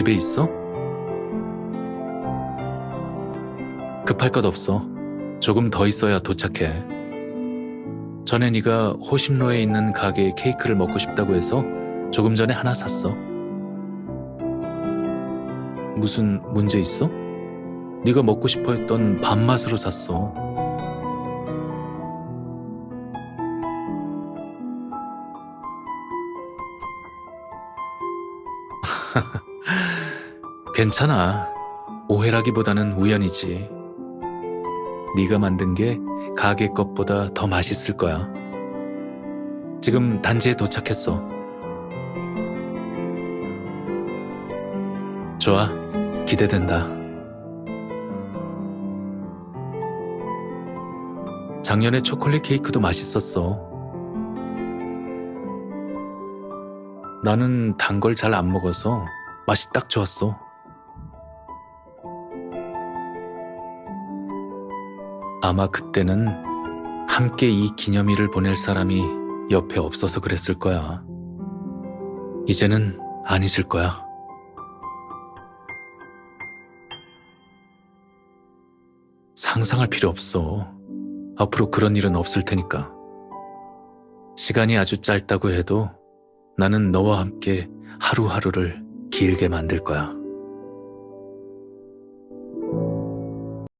집에 있어? 급할 것 없어. 조금 더 있어야 도착해. 전에 네가 호심로에 있는 가게에 케이크를 먹고 싶다고 해서 조금 전에 하나 샀어. 무슨 문제 있어? 네가 먹고 싶어 했던 밥맛으로 샀어. 괜찮아. 오해라기보다는 우연이지. 네가 만든 게 가게 것보다 더 맛있을 거야. 지금 단지에 도착했어. 좋아. 기대된다. 작년에 초콜릿 케이크도 맛있었어. 나는 단 걸 잘 안 먹어서 맛이 딱 좋았어. 아마 그때는 함께 이 기념일을 보낼 사람이 옆에 없어서 그랬을 거야. 이제는 안 잊을 거야. 상상할 필요 없어. 앞으로 그런 일은 없을 테니까. 시간이 아주 짧다고 해도 나는 너와 함께 하루하루를 길게 만들 거야.